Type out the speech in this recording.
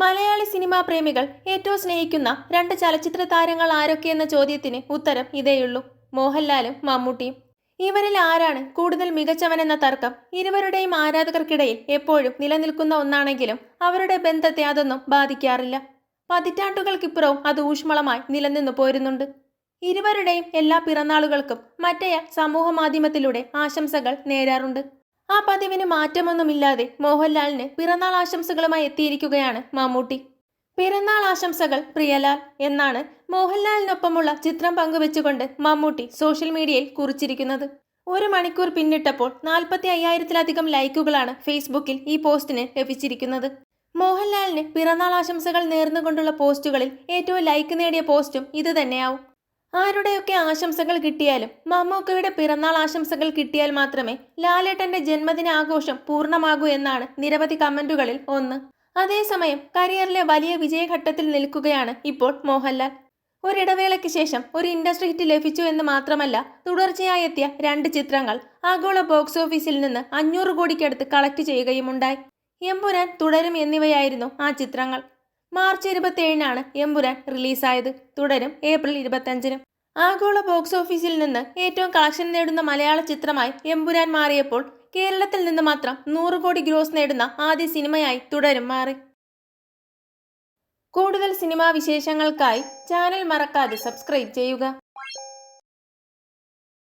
Malayali cinema പ്രേമികൾ ഏറ്റവും സ്നേഹിക്കുന്ന രണ്ട് ചലച്ചിത്ര താരങ്ങൾ ആരൊക്കെയെന്ന ചോദ്യത്തിന് ഉത്തരം ഇതേയുള്ളൂ. മോഹൻലാലും മമ്മൂട്ടിയും. ഇവരിൽ ആരാണ് കൂടുതൽ മികച്ചവനെന്ന തർക്കം ഇരുവരുടെയും ആരാധകർക്കിടയിൽ എപ്പോഴും നിലനിൽക്കുന്ന ഒന്നാണെങ്കിലും അവരുടെ ബന്ധത്തെ അതൊന്നും ബാധിക്കാറില്ല. പതിറ്റാണ്ടുകൾക്കിപ്പുറവും അത് ഊഷ്മളമായി നിലനിന്നു പോരുന്നുണ്ട്. ഇരുവരുടെയും എല്ലാ പിറന്നാളുകൾക്കും മറ്റേയാൾ സമൂഹ മാധ്യമത്തിലൂടെ ആശംസകൾ നേരാറുണ്ട്. ആ പതിവിന് മാറ്റമൊന്നുമില്ലാതെ മോഹൻലാലിന് പിറന്നാൾ ആശംസകളുമായി എത്തിയിരിക്കുകയാണ് മമ്മൂട്ടി. പിറന്നാൾ ആശംസകൾ പ്രിയലാൽ എന്നാണ് മോഹൻലാലിനൊപ്പമുള്ള ചിത്രം പങ്കുവെച്ചുകൊണ്ട് മമ്മൂട്ടി സോഷ്യൽ മീഡിയയിൽ കുറിച്ചിരിക്കുന്നത്. ഒരു മണിക്കൂർ പിന്നിട്ടപ്പോൾ നാൽപ്പത്തി അയ്യായിരത്തിലധികം ലൈക്കുകളാണ് ഫേസ്ബുക്കിൽ ഈ പോസ്റ്റിന് ലഭിച്ചിരിക്കുന്നത്. മോഹൻലാലിന് പിറന്നാൾ ആശംസകൾ നേർന്നുകൊണ്ടുള്ള പോസ്റ്റുകളിൽ ഏറ്റവും ലൈക്ക് നേടിയ പോസ്റ്റും ഇത് തന്നെയാവും ആരുടെയൊക്കെ ആശംസകൾ കിട്ടിയാലും മമ്മൂക്കയുടെ പിറന്നാൾ ആശംസകൾ കിട്ടിയാൽ മാത്രമേ ലാലേട്ടന്റെ ജന്മദിന ആഘോഷം പൂർണമാകൂ എന്നാണ് നിരവധി കമന്റുകളിൽ ഒന്ന്. അതേസമയം കരിയറിലെ വലിയ വിജയഘട്ടത്തിൽ നിൽക്കുകയാണ് ഇപ്പോൾ മോഹൻലാൽ. ഒരിടവേളയ്ക്ക് ശേഷം ഒരു ഇൻഡസ്ട്രി ഹിറ്റ് ലഭിച്ചു എന്ന് മാത്രമല്ല തുടർച്ചയായി എത്തിയ രണ്ട് ചിത്രങ്ങൾ ആഗോള ബോക്സ് ഓഫീസിൽ നിന്ന് അഞ്ഞൂറ് കോടിക്കടുത്ത് കളക്ട് ചെയ്യുകയുമുണ്ടായി. എമ്പുരാൻ തുടരും എന്നിവയായിരുന്നു ആ ചിത്രങ്ങൾ. മാർച്ച് ഇരുപത്തിയേഴിനാണ് എമ്പുരാൻ റിലീസായത്. തുടരും ഏപ്രിൽ ഇരുപത്തഞ്ചിനും ആഗോള ബോക്സ് ഓഫീസിൽ നിന്ന് ഏറ്റവും കളക്ഷൻ നേടുന്ന മലയാള ചിത്രമായി എമ്പുരാൻ മാറിയപ്പോൾ കേരളത്തിൽ നിന്ന് മാത്രം നൂറ് കോടി ഗ്രോസ് നേടുന്ന ആദ്യ സിനിമയായി തുടരും മാറി. കൂടുതൽ സിനിമാ വിശേഷങ്ങൾക്കായി ചാനൽ മറക്കാതെ സബ്സ്ക്രൈബ് ചെയ്യുക.